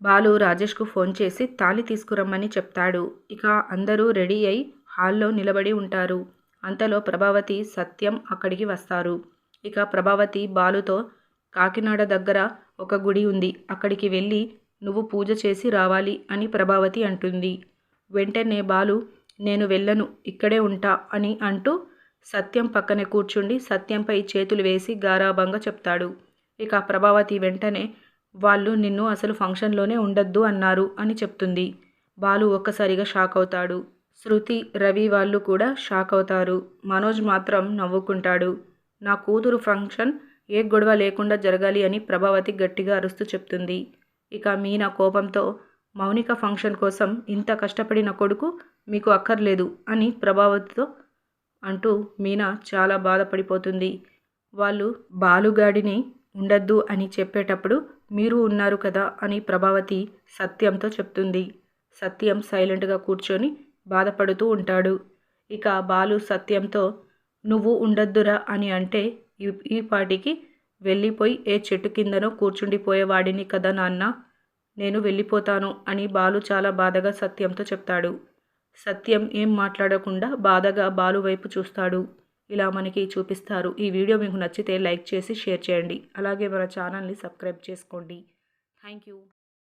Balu రాజేష్కు phone చేసి తాళి తీసుకురమ్మని చెప్తాడు. ఇక అందరూ రెడీ అయి హాల్లో నిలబడి ఉంటారు. అంతలో ప్రభావతి సత్యం అక్కడికి వస్తారు. ఇక ప్రభావతి బాలుతో కాకినాడ దగ్గర ఒక గుడి ఉంది. అక్కడికి వెళ్ళి నువ్వు పూజ చేసి రావాలి అని ప్రభావతి అంటుంది. వెంటనే బాలు నేను వెళ్ళను. ఇక్కడే ఉంటా అని అంటూ సత్యం పక్కనే కూర్చుండి సత్యంపై చేతులు వేసి గారాభంగా చెప్తాడు. ఇక ప్రభావతి వెంటనే వాళ్ళు నిన్ను అసలు ఫంక్షన్లోనే ఉండొద్దు అన్నారు అని చెప్తుంది. బాలు ఒక్కసారిగా షాక్ అవుతాడు. శృతి రవి వాళ్ళు కూడా షాక్ అవుతారు. మనోజ్ మాత్రం నవ్వుకుంటాడు. నా కూతురు ఫంక్షన్ ఏ గొడవ లేకుండా జరగాలి అని ప్రభావతి గట్టిగా అరుస్తూ చెప్తుంది. ఇక మీనా కోపంతో మౌనిక ఫంక్షన్ కోసం ఇంత కష్టపడిన కొడుకు మీకు అక్కర్లేదు అని ప్రభావతితో అంటూ మీనా చాలా బాధపడిపోతుంది. వాళ్ళు బాలుగాడిని ఉండద్దు అని చెప్పేటప్పుడు మీరు ఉన్నారు కదా అని ప్రభావతి సత్యంతో చెప్తుంది. సత్యం సైలెంట్గా కూర్చొని బాధపడుతూ ఉంటాడు. ఇక బాలు సత్యంతో నువ్వు ఉండద్దురా అని అంటే ఈ పాటికి వెళ్ళిపోయి ఏ చెట్టు కిందనో కూర్చుండిపోయేవాడిని కదా నాన్న నేను వెళ్ళిపోతాను అని బాలు చాలా బాధగా సత్యంతో చెప్తాడు. సత్యం ఏం మాట్లాడకుండా బాధగా బాలు వైపు చూస్తాడు. ఇలా మనకి చూపిస్తారు. ఈ వీడియో మీకు నచ్చితే లైక్ చేసి షేర్ చేయండి. అలాగే మన ఛానల్ని సబ్స్క్రైబ్ చేసుకోండి. Thank you.